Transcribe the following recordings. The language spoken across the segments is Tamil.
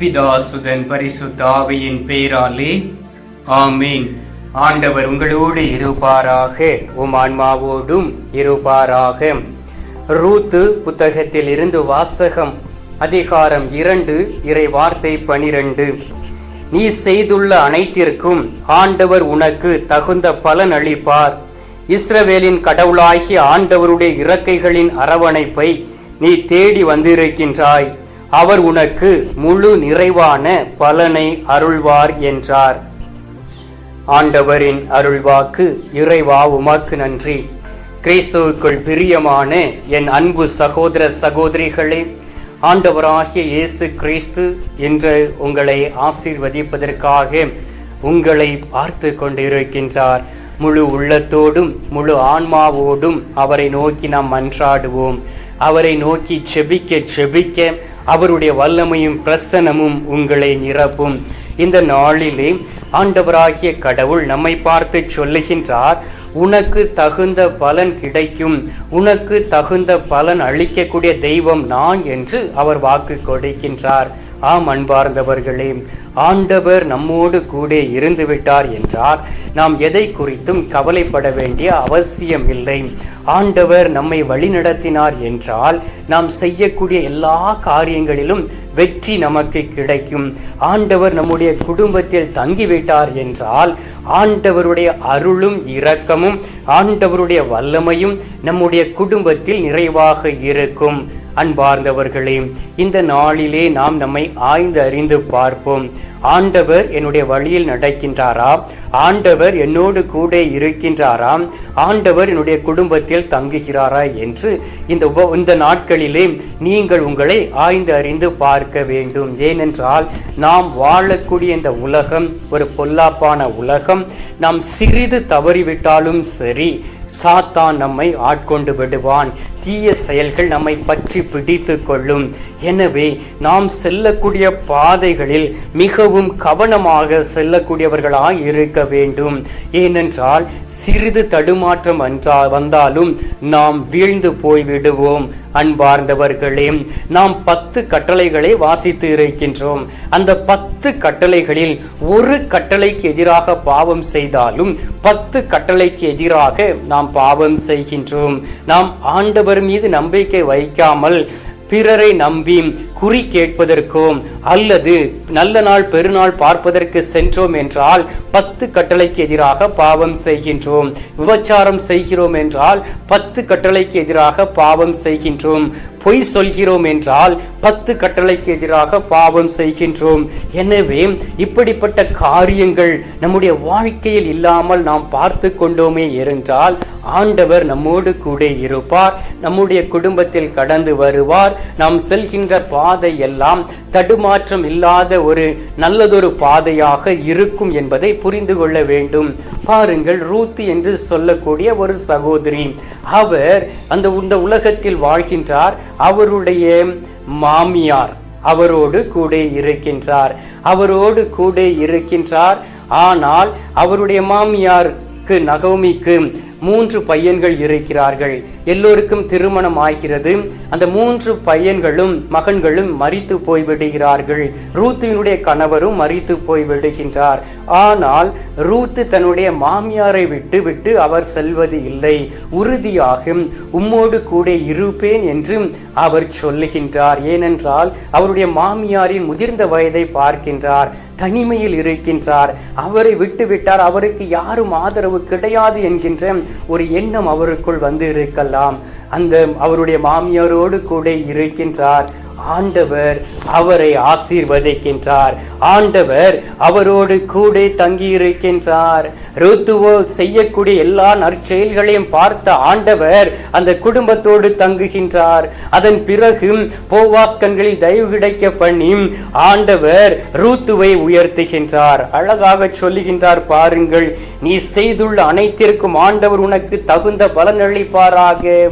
பிதாசுதன் பரிசுத்தாவியின் பெயராலே ஆமீன். ஆண்டவர் உங்களோடு இருப்பாராக உம் ஆன்மாவோடும் இருப்பாராக. ரூத்து புத்தகத்தில் இருந்து வாசகம் அதிகாரம் இரண்டு இறை வார்த்தை பனிரெண்டு. நீ செய்துள்ள அனைத்திற்கும் ஆண்டவர் உனக்கு தகுந்த பலன் அளிப்பார். இஸ்ரவேலின் கடவுளாகிய ஆண்டவருடைய இறக்கைகளின் அரவணைப்பை நீ தேடி வந்திருக்கின்றாய். அவர் உனக்கு முழு நிறைவான பலனை அருள்வார் என்றார். ஆண்டவரின் அருள்வாக்கு இறைவா உமக்கு நன்றி. கிறிஸ்துவுக்குள் பிரியமான என் அன்பு சகோதர சகோதரிகளே ஆண்டவராகிய இயேசு கிறிஸ்து என்று உங்களை ஆசீர்வதிப்பதற்காக உங்களை பார்த்து கொண்டிருக்கின்றார். முழு உள்ளத்தோடும் முழு ஆன்மாவோடும் அவரை நோக்கி நாம் மன்றாடுவோம் அவரை நோக்கி செபிக்க செபிக்க அவருடைய வல்லமையும் பிரசனமும் உங்களை நிரப்பும். இந்த நாளிலே ஆண்டவராகிய கடவுள் நம்மை பார்த்து சொல்லுகின்றார் உனக்கு தகுந்த பலன் கிடைக்கும். உனக்கு தகுந்த பலன் அளிக்கக்கூடிய தெய்வம் நான் என்று அவர் வாக்கு கொடுக்கின்றார். ஆம் அன்பார்ந்தவர்களே ஆண்டவர் நம்மோடு கூட இருந்து விட்டார் என்றால் நாம் எதை குறித்தும் கவலைப்பட வேண்டிய அவசியம் இல்லை ஆண்டவர் நம்மை வழிநடத்தினார் என்றால் நாம் செய்யக்கூடிய எல்லா காரியங்களிலும் வெற்றி நமக்கு கிடைக்கும். ஆண்டவர் நம்முடைய குடும்பத்தில் தங்கிவிட்டார் என்றால் ஆண்டவருடைய அருளும் இரக்கமும் ஆண்டவருடைய வல்லமையும் நம்முடைய குடும்பத்தில் நிறைவாக இருக்கும். அன்பார்ந்தவர்களே இந்த நாளிலே நாம் நம்மை ஆய்ந்து அறிந்து பார்ப்போம். ஆண்டவர் என்னுடைய வழியில் நடக்கின்றாரா? ஆண்டவர் என்னோடு கூட இருக்கின்றாரா? ஆண்டவர் என்னுடைய குடும்பத்தில் தங்குகிறாரா என்று இந்த உப இந்த நாட்களிலே நீங்கள் உங்களை ஆய்ந்து அறிந்து பார்க்க வேண்டும். ஏனென்றால் நாம் வாழக்கூடிய இந்த உலகம் ஒரு பொல்லாப்பான உலகம். நாம் சிறிது தவறிவிட்டாலும் சரி சாத்தான் நம்மை ஆட்கொண்டு விடுவான். தீய செயல்கள் நம்மை பற்றி பிடித்து கொள்ளும். எனவே நாம் செல்லக்கூடிய பாதைகளில் மிகவும் கவனமாக செல்லக்கூடியவர்களாக இருக்க வேண்டும். ஏனென்றால் சிறிது தடுமாற்றம் வந்தா வந்தாலும் நாம் வீழ்ந்து போய் விடுவோம் அன்பார்ந்தவர்களே நாம் பத்து கட்டளைகளை வாசித்து இருக்கின்றோம். அந்த பத்து கட்டளைகளில் ஒரு கட்டளைக்கு எதிராக பாவம் செய்தாலும் பத்து கட்டளைக்கு எதிராக நாம் பாவம் செய்கின்றோம். நாம் ஆண்டவர் மீது நம்பிக்கை வைக்காமல் பிறரை நம்பி குறி கேட்பதற்கும் அல்லது நல்ல நாள் பெருநாள் பார்ப்பதற்கு சென்றோம் என்றால் பத்து கட்டளைக்கு எதிராக பாவம் செய்கின்றோம். விபச்சாரம் செய்கிறோம் என்றால் பத்து கட்டளைக்கு எதிராக பாவம் செய்கின்றோம். பொய் சொல்கிறோம் என்றால் பத்து கட்டளைக்கு எதிராக பாவம் செய்கின்றோம். எனவே இப்படிப்பட்ட காரியங்கள் நம்முடைய வாழ்க்கையில் இல்லாமல் நாம் பார்த்து கொண்டோமே என்றால் ஆண்டவர் நம்மோடு கூட இருப்பார். நம்முடைய குடும்பத்தில் கடந்து வருவார். நாம் செல்கின்ற பாதை எல்லாம் தடுமாற்றம் இல்லாத ஒரு நல்லதொரு பாதையாக இருக்கும் என்பதை புரிந்து கொள்ள வேண்டும். பாருங்கள் ரூத் என்று சொல்லக்கூடிய ஒரு சகோதரி. அவர் அந்த இந்த உலகத்தில் வாழ்கின்றார். அவருடைய மாமியார் அவரோடு கூட இருக்கின்றார். அவரோடு கூட இருக்கின்றார். ஆனால் அவருடைய மாமியாருக்கு நகோமிக்கு மூன்று பையன்கள் இருக்கிறார்கள். எல்லோருக்கும் திருமணம் ஆகிறது. அந்த மூன்று பையன்களும் மகன்களும் மறித்து போய் விடுகிறார்கள் ரூத்தினுடைய கணவரும் மறித்து போய் விடுகின்றார் ஆனால் ரூத்து தன்னுடைய மாமியாரை விட்டு விட்டு அவர் செல்வது இல்லை. உறுதியாக உம்மோடு கூட இருப்பேன் என்று அவர் சொல்லுகின்றார். ஏனென்றால் அவருடைய மாமியாரின் முதிர்ந்த வயதை பார்க்கின்றார். தனிமையில் இருக்கின்றார். அவரை விட்டுவிட்டார் அவருக்கு யாரும் ஆதரவு கிடையாது என்கின்ற ஒரு எண்ணம் அவருக்குள் வந்து இருக்கலாம். அந்த அவருடைய மாமியாரோடு கூட இருக்கின்றார். ஆண்டவர் அவரை ஆசீர்வதிக்கின்றார். ஆண்டவர் அவரோடு கூட தங்கியிருக்கின்றார். ருத்துவோ செய்யக்கூடிய எல்லா நற்செயல்களையும் பார்த்த ஆண்டவர் அந்த குடும்பத்தோடு தங்குகின்றார். அதன் பிறகு போவாஸ் கண்களில் தயவு கிடைக்க பண்ணி ஆண்டவர் ரூத்துவை உயர்த்துகின்றார். அழகாக சொல்லுகின்றார் பாருங்கள் நீ செய்துள்ள அனைத்திற்கும் ஆண்டவர் உனக்கு தகுந்த பலனளிப்பாராக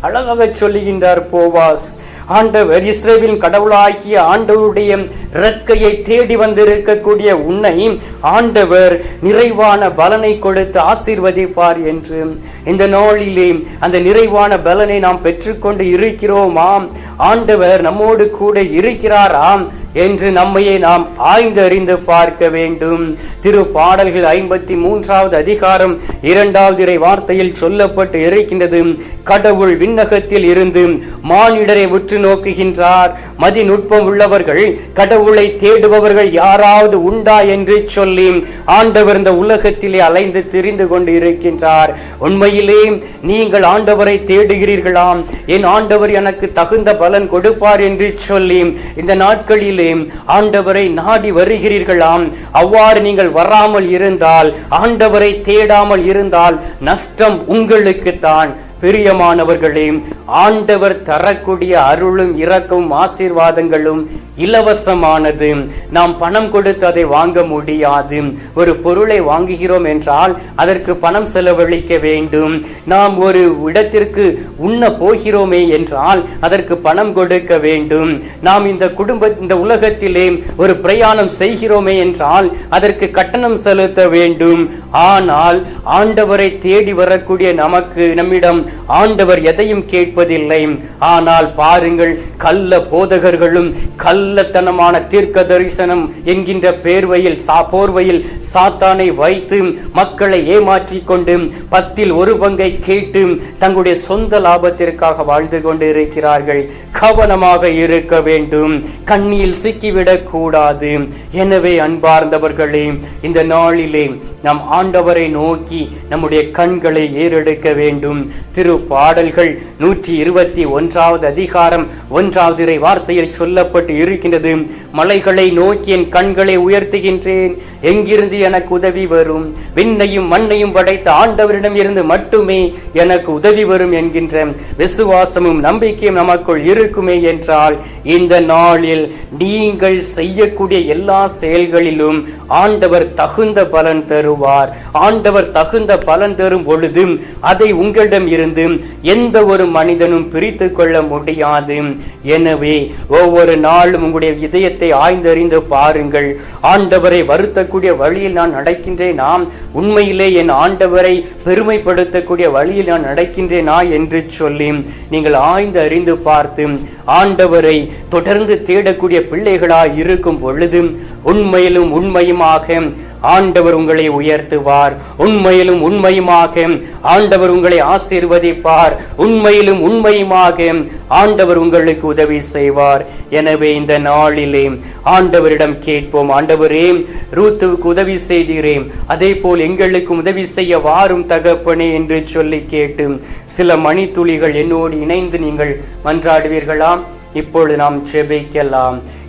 அழகாக சொல்லுகின்றார் போவாஸ். ஆண்டவர் இஸ்ரேலின் கடவுளாகிய ஆண்டவருடைய இறக்கையை தேடி வந்திருக்கக்கூடிய உன்னை ஆண்டவர் நிறைவான பலனை கொடுத்து ஆசீர்வதிப்பார் என்று. இந்த நாளிலே அந்த நிறைவான பலனை நாம் பெற்றுக்கொண்டு இருக்கிறோமாம். ஆண்டவர் நம்மோடு கூட இருக்கிறாராம். என்று நம்மையே நாம் ஆய்ந்தறிந்து பார்க்க வேண்டும். திரு பாடல்கள் ஐம்பத்தி மூன்றாவது அதிகாரம் இரண்டாவது இறை வார்த்தையில் சொல்லப்பட்டு இருக்கின்றது கடவுள் விண்ணகத்தில் இருந்து மானிடரை உற்று நோக்குகின்றார். மதிநுட்பம் உள்ளவர்கள் கடவுளை தேடுபவர்கள் யாராவது உண்டா என்று சொல்லி ஆண்டவர் இந்த உலகத்திலே அலைந்து திரிந்து கொண்டு இருக்கின்றார். உண்மையிலே நீங்கள் ஆண்டவரை தேடுகிறீர்களாம். என் ஆண்டவர் எனக்கு தகுந்த பலன் கொடுப்பார் என்று சொல்லி இந்த நாட்களிலே ஆண்டவரை நாடி வருகிறீர்களாம். அவ்வாறு நீங்கள் வராமல் இருந்தால் ஆண்டவரை தேடாமல் இருந்தால் நஷ்டம் உங்களுக்குத்தான். பிரியமானவர்களே ஆண்டவர் தரக்கூடிய அருளும் இறக்கும் ஆசீர்வாதங்களும் இலவசமானது. நாம் பணம் கொடுத்து அதை வாங்க முடியாது. ஒரு பொருளை வாங்குகிறோம் என்றால் அதற்கு பணம் செலவழிக்க வேண்டும். நாம் ஒரு இடத்திற்கு உண்ண போகிறோமே என்றால் அதற்கு பணம் கொடுக்க வேண்டும். நாம் இந்த குடும்ப இந்த உலகத்திலே ஒரு பிரயாணம் செய்கிறோமே என்றால் அதற்கு கட்டணம் செலுத்த வேண்டும். ஆனால் ஆண்டவரை தேடி வரக்கூடிய நமக்கு நம்மிடம் ஆண்டவர் எதையும் கேட்பதில்லை. ஆனால் பாருங்கள் கள்ள போதகர்களும் கள்ளத்தனமான தீர்க்க தரிசனம் என்கின்ற பேர்வையில் சா போர்வையில் சாத்தானை வைத்து மக்களை ஏமாற்றிக் கொண்டு பத்தில் ஒரு பங்கை கேட்டு தங்களுடைய சொந்த லாபத்திற்காக வாழ்ந்து கொண்டு இருக்கிறார்கள் கவனமாக இருக்க வேண்டும். கண்ணியில் சிக்கிவிடக் கூடாது. எனவே அன்பார்ந்தவர்களே இந்த நாளிலே நாம் ஆண்டவரை நோக்கி நம்முடைய கண்களை ஏறெடுக்க வேண்டும். திரு பாடல்கள் நூற்றி இருபத்தி ஒன்றாவது அதிகாரம் ஒன்றாவது இறை வார்த்தையில் சொல்லப்பட்டு இருக்கின்றது. மலைகளை நோக்கி என் கண்களை உயர்த்துகின்றேன். எங்கிருந்து எனக்கு உதவி வரும்? விண்ணையும் மண்ணையும் படைத்த ஆண்டவரிடம் இருந்து மட்டுமே எனக்கு உதவி வரும் என்கின்ற விசுவாசமும் நம்பிக்கையும் நமக்குள் இருக்குமே என்றால் இந்த நாளில் நீங்கள் செய்யக்கூடிய எல்லா செயல்களிலும் ஆண்டவர் தகுந்த பலன் தருவார். ஆண்டவர் தகுந்த பலன் தரும் பொழுது அதை உங்களிடம் இருந்து எந்த ஒரு மனிதனும் பிரித்து கொள்ள முடியாது. எனவே ஒவ்வொரு நாளும் உங்களுடைய இதயத்தை ஆய்ந்தறிந்து பாருங்கள். ஆண்டவரை வருத்தக்கூடிய வழியில் நான் நடக்கின்றேனா? உண்மையிலே என் ஆண்டவரை பெருமைப்படுத்தக்கூடிய வழியில் நான் நடக்கின்றேனா என்று சொல்லி நீங்கள் ஆய்ந்து அறிந்து பார்த்து ஆண்டவரை தொடர்ந்து தேடக்கூடிய பிள்ளைகளாய் இருக்கும் பொழுது உண்மையிலும் உண்மையுமாக ஆண்டவர் உங்களை உயர்த்துவார். உண்மையிலும் உண்மையுமாக ஆண்டவர் உங்களை ஆசீர்வதிப்பார். உண்மையிலும் உண்மையுமாக ஆண்டவர் உங்களுக்கு உதவி செய்வார். எனவே இந்த நாளிலே ஆண்டவரிடம் கேட்போம். ஆண்டவரே ரூத்துவுக்கு உதவி செய்கிறேன் அதே போல் எங்களுக்கும் உதவி செய்ய வாரும் தகப்பனே என்று சொல்லி கேட்டு சில மணித்துளிகள் என்னோடு இணைந்து நீங்கள் மன்றாடுவீர்களா? இப்பொழுது நாம் செபிக்கலாம்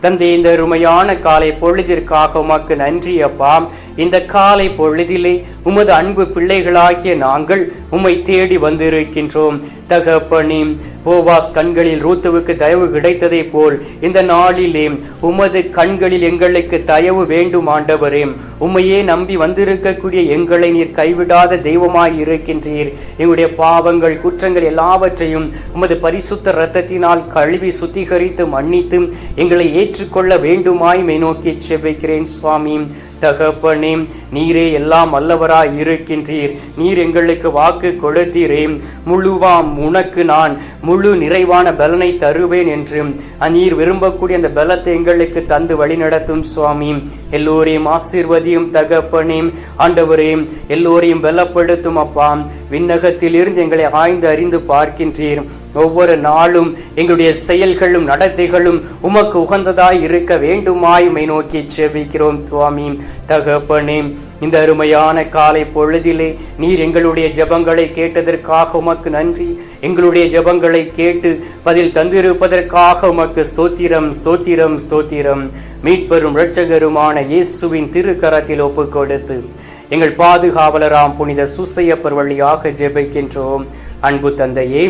தந்தை இந்த அருமையான காலை பொழுதிற்காக உமக்கு நன்றி அப்பா. இந்த காலை பொழுதிலே உமது அன்பு பிள்ளைகளாகிய நாங்கள் உம்மை தேடி வந்திருக்கின்றோம். தகப்பனி போவாஸ் கண்களில் ரூத்துவுக்கு தயவு கிடைத்ததை போல் இந்த நாளிலே உமது கண்களில் எங்களுக்கு தயவு வேண்டும் ஆண்டவரே. உம்மையே நம்பி வந்திருக்கக்கூடிய எங்களை நீர் கைவிடாத தெய்வமாய் இருக்கின்றீர். எங்களுடைய பாவங்கள் குற்றங்கள் எல்லாவற்றையும் உமது பரிசுத்த இரத்தத்தினால் கழுவி சுத்திகரித்து மன்னித்து எங்களை ஏற்றுக்கொள்ள வேண்டுமாய் மை நோக்கி செபிக்கிறேன் சுவாமி. தகப்பனே நீரே எல்லாம் அல்லவராய் இருக்கின்றீர். நீர் எங்களுக்கு வாக்கு கொடுத்தீரே. முழுவாம் உனக்கு நான் முழு நிறைவான பலனை தருவேன் என்று நீர் விரும்பக்கூடிய அந்த பலத்தை எங்களுக்கு தந்து வழிநடத்தும் சுவாமி. எல்லோரையும் ஆசீர்வதியும் தகப்பனே. ஆண்டவரே எல்லோரையும் பலப்படுத்தும் அப்பா. விண்ணகத்தில் இருந்து எங்களை ஆய்ந்து அறிந்து பார்க்கின்றீர். ஒவ்வொரு நாளும் எங்களுடைய செயல்களும் நடத்தைகளும் உமக்கு உகந்ததாய் இருக்க வேண்டுமாய் நோக்கி செவிக்கிறோம் சுவாமி. தகப்பனே இந்த அருமையான காலை பொழுதிலே நீர் எங்களுடைய ஜபங்களை கேட்டதற்காக உமக்கு நன்றி. எங்களுடைய ஜபங்களை கேட்டு பதில் தந்திருப்பதற்காக உமக்கு ஸ்தோத்திரம் ஸ்தோத்திரம் ஸ்தோத்திரம். மீட்பெரும் இரட்சகருமான இயேசுவின் திருக்கரத்தில் ஒப்பு கொடுத்து எங்கள் பாதுகாவலராம் புனித சுசையப்பர் வழியாக ஜெபிக்கின்றோம். அன்பு தந்தையே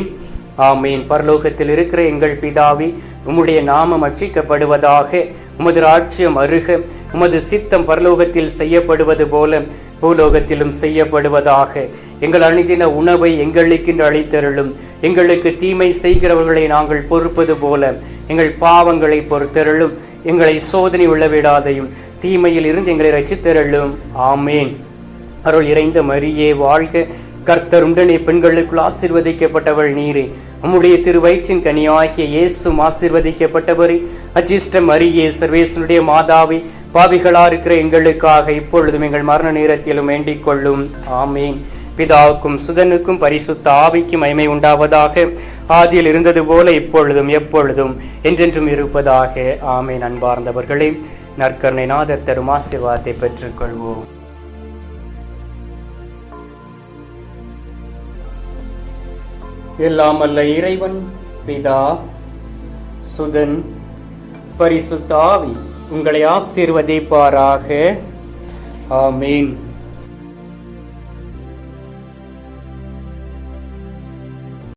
ஆமீன். பரலோகத்தில் இருக்கிற எங்கள் பிதாவி உம்முடைய நாமம் அச்சிக்கப்படுவதாக உமது ராஜ்யம் அருக உமது சித்தம் பரலோகத்தில் செய்யப்படுவது போல பூலோகத்திலும் செய்யப்படுவதாக. எங்கள் அணிதின உணவை எங்களுக்கென்று அளித்தருளும். எங்களுக்கு தீமை செய்கிறவர்களை நாங்கள் பொறுப்பது போல எங்கள் பாவங்களை பொறுத்தருளும். எங்களை சோதனை உள்ளவிடாதையும் தீமையில் இருந்து எங்களை ரசித்தருளும் ஆமேன். அருள் இறைந்த மரியே வாழ்க கர்த்தர் உடனே பெண்களுக்குள் ஆசிர்வதிக்கப்பட்டவள் நீரே. உம்முடைய திருவயிற்றின் கனியாகிய இயேசும் ஆசிர்வதிக்கப்பட்டவரே. அஜிஷ்டம் அரியே சர்வேசனுடைய மாதாவி பாவிகளா இருக்கிற எங்களுக்காக இப்பொழுதும் எங்கள் மரண நேரத்திலும் வேண்டிக் கொள்ளும். ஆமேன். பிதாவுக்கும் சுதனுக்கும் பரிசுத்த ஆவிக்கும் மைமை உண்டாவதாக. ஆதியில் இருந்தது போல இப்பொழுதும் எப்பொழுதும் என்றென்றும் இருப்பதாக. ஆமேன். அன்பார்ந்தவர்களே நற்கருணை நாதர் தரும் ஆசீர்வாதத்தை பெற்றுக்கொள்வோம். எல்லாம் அல்ல இறைவன் பிதா சுதன் பரிசுத்தாவி உங்களை ஆசீர்வதிப்பாராக. ஆமீன்.